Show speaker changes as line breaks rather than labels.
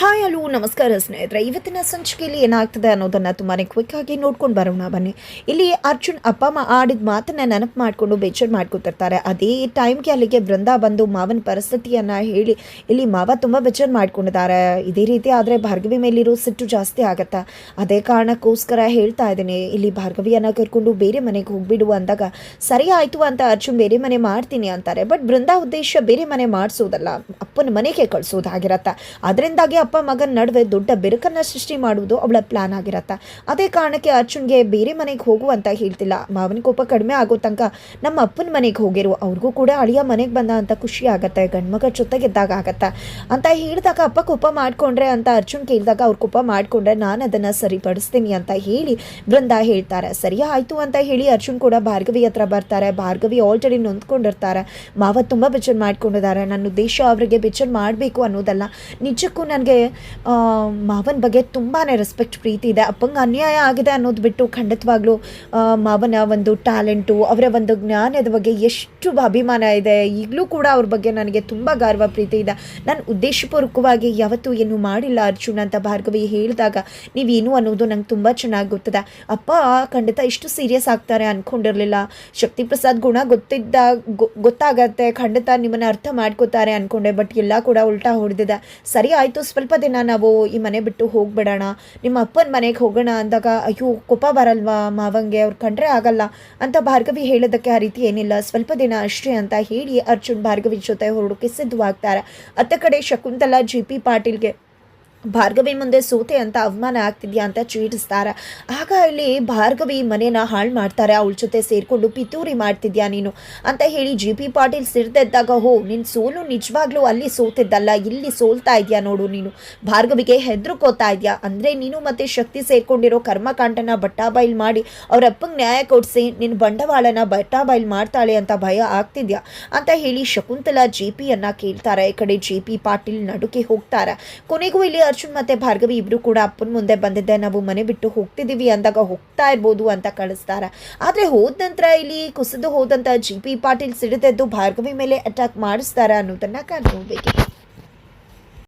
Hi, hello, ನಮಸ್ಕಾರ ಸ್ನೇಹಿತರೆ. ಇವತ್ತಿನ ಸಂಚಿಕೆಯಲ್ಲಿ ಏನಾಗ್ತದೆ ಅನ್ನೋದನ್ನು ತುಂಬಾ ಆಗಿ ನೋಡ್ಕೊಂಡು ಬರೋಣ, ಬನ್ನಿ. ಇಲ್ಲಿ ಅರ್ಜುನ್, ಅಪ್ಪ, ಅಮ್ಮ ಆಡಿದ ಮಾತನ್ನ ನೆನಪು ಮಾಡಿಕೊಂಡು ಬೇಜಾರು ಮಾಡ್ಕೊತಿರ್ತಾರೆ. ಅದೇ ಟೈಮ್ಗೆ ಅಲ್ಲಿಗೆ ಬೃಂದ ಬಂದು ಮಾವನ ಪರಿಸ್ಥಿತಿಯನ್ನು ಹೇಳಿ, ಇಲ್ಲಿ ಮಾವ ತುಂಬ ಬೇಜಾರು ಮಾಡ್ಕೊಂಡಿದ್ದಾರೆ. ಇದೇ ರೀತಿ ಆದರೆ ಭಾರ್ಗವಿ ಮೇಲಿರೋ ಸಿಟ್ಟು ಜಾಸ್ತಿ ಆಗತ್ತಾ. ಅದೇ ಕಾರಣಕ್ಕೋಸ್ಕರ ಹೇಳ್ತಾ ಇದ್ದೀನಿ. ಇಲ್ಲಿ ಭಾರ್ಗವಿಯನ್ನು ಕರ್ಕೊಂಡು ಬೇರೆ ಮನೆಗೆ ಹೋಗ್ಬಿಡು ಅಂದಾಗ, ಸರಿ ಆಯಿತು ಅಂತ ಅರ್ಜುನ್ ಬೇರೆ ಮನೆ ಮಾಡ್ತೀನಿ ಅಂತಾರೆ. ಬಟ್ ಬೃಂದ ಉದ್ದೇಶ ಬೇರೆ ಮನೆ ಮಾಡಿಸೋದಲ್ಲ. ಅಪ್ಪನ ಮನೆಗೆ ಕಳಿಸೋದಾಗಿರತ್ತೆ ಅದರಿಂದಾಗಿ ಅಪ್ಪ ಮಗನ ನಡುವೆ ದೊಡ್ಡ ಬಿರುಕನ್ನು ಸೃಷ್ಟಿ ಮಾಡುವುದು ಅವಳ ಪ್ಲಾನ್ ಆಗಿರತ್ತೆ. ಅದೇ ಕಾರಣಕ್ಕೆ ಅರ್ಜುನ್ಗೆ ಬೇರೆ ಮನೆಗೆ ಹೋಗು ಅಂತ ಹೇಳ್ತಿಲ್ಲ. ಮಾವನ ಕೋಪ ಕಡಿಮೆ ಆಗೋ ತನಕ ನಮ್ಮ ಅಪ್ಪನ ಮನೆಗೆ ಹೋಗಿರು. ಅವ್ರಿಗೂ ಕೂಡ ಅಳಿಯ ಮನೆಗೆ ಬಂದ ಅಂತ ಖುಷಿ ಆಗತ್ತೆ. ಗಂಡ್ಮಗ ಜೊತೆಗಿದ್ದಾಗ ಆಗತ್ತೆ. ಅಂತ ಹೇಳಿದಾಗ ಅಪ್ಪ ಕೋಪ ಮಾಡ್ಕೊಂಡ್ರೆ ಅಂತ ಅರ್ಜುನ್ ಕೇಳಿದಾಗ ಅವ್ರ ಕೋಪ ಮಾಡ್ಕೊಂಡ್ರೆ ನಾನು ಅದನ್ನು ಸರಿಪಡಿಸ್ತೀನಿ ಅಂತ ಹೇಳಿ ಬೃಂದ ಹೇಳ್ತಾರೆ. ಸರಿ ಆಯಿತು ಅಂತ ಹೇಳಿ ಅರ್ಜುನ್ ಕೂಡ ಭಾರ್ಗವಿ ಹತ್ರ ಬರ್ತಾರೆ. ಭಾರ್ಗವಿ ಆಲ್ರೆಡಿ ನೊಂದ್ಕೊಂಡಿರ್ತಾರೆ. ಮಾವ ತುಂಬ ಬಿಚ್ಚನ್ ಮಾಡ್ಕೊಂಡಿದ್ದಾರೆ. ನನ್ನ ಉದ್ದೇಶ ಅವರಿಗೆ ಬೇಜಾರು ಮಾಡಬೇಕು ಅನ್ನೋದಲ್ಲ. ನಿಜಕ್ಕೂ ನನಗೆ ಮಾವನ ಬಗ್ಗೆ ತುಂಬಾ ರೆಸ್ಪೆಕ್ಟ್ ಪ್ರೀತಿ ಇದೆ. ಅಪ್ಪಂಗೆ ಅನ್ಯಾಯ ಆಗಿದೆ ಅನ್ನೋದು ಬಿಟ್ಟು ಖಂಡಿತವಾಗ್ಲೂ ಮಾವನ ಒಂದು ಟ್ಯಾಲೆಂಟು ಅವರ ಒಂದು ಜ್ಞಾನದ ಬಗ್ಗೆ ಎಷ್ಟು ಅಭಿಮಾನ ಇದೆ. ಈಗಲೂ ಕೂಡ ಅವ್ರ ಬಗ್ಗೆ ನನಗೆ ತುಂಬ ಗರ್ವ, ಪ್ರೀತಿ ಇದೆ. ನಾನು ಉದ್ದೇಶಪೂರ್ವಕವಾಗಿ ಯಾವತ್ತೂ ಏನು ಮಾಡಿಲ್ಲ ಅರ್ಜುನ ಅಂತ ಭಾರ್ಗವಿ ಹೇಳಿದಾಗ ನೀವೇನು ಅನ್ನೋದು ನಂಗೆ ತುಂಬ ಚೆನ್ನಾಗಿ ಗೊತ್ತದೆ. ಅಪ್ಪ, ಖಂಡಿತ ಇಷ್ಟು ಸೀರಿಯಸ್ ಆಗ್ತಾರೆ ಅಂದ್ಕೊಂಡಿರಲಿಲ್ಲ ಶಕ್ತಿ ಪ್ರಸಾದ್ ಗುಣ ಗೊತ್ತಿದ್ದ ಗೊತ್ತಾಗತ್ತೆ. ಖಂಡಿತ ನಿಮ್ಮನ್ನು ಅರ್ಥ ಮಾಡ್ಕೋತಾರೆ ಅನ್ಕೊಂಡೆ. ಬಟ್ ಎಲ್ಲ ಕೂಡ ಉಲ್ಟಾ ಹೊಡೆದಿದೆ. ಸರಿ ಆಯಿತು, ಸ್ವಲ್ಪ ದಿನ ನಾವು ಈ ಮನೆ ಬಿಟ್ಟು ಹೋಗ್ಬಿಡೋಣ. ನಿಮ್ಮ ಅಪ್ಪನ ಮನೆಗೆ ಹೋಗೋಣ ಅಂದಾಗ, ಅಯ್ಯೋ, ಕೋಪ ಬರಲ್ವಾ ಮಾವಂಗೆ? ಅವ್ರು ಕಂಡ್ರೆ ಆಗಲ್ಲ ಅಂತ ಭಾರ್ಗವಿ ಹೇಳೋದಕ್ಕೆ ಆ ರೀತಿ ಏನಿಲ್ಲ. ಸ್ವಲ್ಪ ದಿನ ಅಷ್ಟೇ ಅಂತ ಹೇಳಿ ಅರ್ಜುನ್ ಭಾರ್ಗವಿ ಜೊತೆ ಹೊರಡೋಕೆ ಸಿದ್ಧವಾಗ್ತಾರೆ. ಅತ್ತ ಕಡೆ ಶಕುಂತಲಾ, ಜಿ ಪಿ ಪಾಟೀಲ್ಗೆ ಭಾರ್ಗವಿ ಮುಂದೆ ಸೋತೆ ಅಂತ ಅವಮಾನ ಆಗ್ತಿದ್ಯಾ ಅಂತ ಚೀಟಿಸ್ತಾರೆ. ಆಗ ಇಲ್ಲಿ ಭಾರ್ಗವಿ ಮನೇನ ಹಾಳು ಮಾಡ್ತಾರೆ, ಅವಳ ಜೊತೆ ಸೇರಿಕೊಂಡು ಪಿತೂರಿ ಮಾಡ್ತಿದ್ಯಾ ನೀನು? ಅಂತ ಹೇಳಿ ಜಿ ಪಿ ಪಾಟೀಲ್ ಸಿಡ್ದೆದ್ದಾಗ, ಹೋ ನಿನ್ನ ಸೋಲು ನಿಜವಾಗ್ಲೂ ಅಲ್ಲಿ ಸೋತಿದ್ದಲ್ಲ, ಇಲ್ಲಿ ಸೋಲ್ತಾ ಇದೆಯಾ ನೋಡು ನೀನು? ಭಾರ್ಗವಿಗೆ ಹೆದ್ರುಕೋತಾ ಇದೆಯಾ? ಅಂದರೆ ನೀನು ಮತ್ತೆ ಶಕ್ತಿ ಸೇರಿಕೊಂಡಿರೋ ಕರ್ಮಕಾಂಡನ ಬಟ್ಟಾಬೈಲ್ ಮಾಡಿ ಅವ್ರ ಅಪ್ಪಂಗೆ ನ್ಯಾಯ ಕೊಡಿಸಿ ನಿನ್ನ ಬಂಡವಾಳನ ಬಟ್ಟಾಬೈಲ್ ಮಾಡ್ತಾಳೆ ಅಂತ ಭಯ ಆಗ್ತಿದ್ಯಾ? ಅಂತ ಹೇಳಿ ಶಕುಂತಲಾ ಜೆ ಪಿಯನ್ನು ಕೇಳ್ತಾರೆ. ಈ ಕಡೆ ಜೆ ಪಿ ಪಾಟೀಲ್ ನಡುಕೆ ಹೋಗ್ತಾರೆ. ಕೊನೆಗೂ ಇಲ್ಲಿ ಅರ್ಜುನ್ ಮತ್ತೆ ಭಾರ್ಗವಿ ಇಬ್ರು ಕೂಡ ಅಪ್ಪನ ಮುಂದೆ ಬಂದಿದ್ದೆ. ನಾವು ಮನೆ ಬಿಟ್ಟು ಹೋಗ್ತಿದ್ದೀವಿ ಅಂದಾಗ ಹೋಗ್ತಾ ಇರ್ಬೋದು ಅಂತ ಕಳಿಸ್ತಾರೆ. ಆದರೆ ಹೋದ ನಂತರ ಇಲ್ಲಿ ಕುಸಿದು ಹೋದಂಥ ಜಿ ಪಿ ಪಾಟೀಲ್ ಸಿಡಿದೆದ್ದು ಭಾರ್ಗವಿ ಮೇಲೆ ಅಟ್ಯಾಕ್ ಮಾಡಿಸ್ತಾರೆ ಅನ್ನೋದನ್ನ ಕಾದ್ ನೋಡ್ಬೇಕು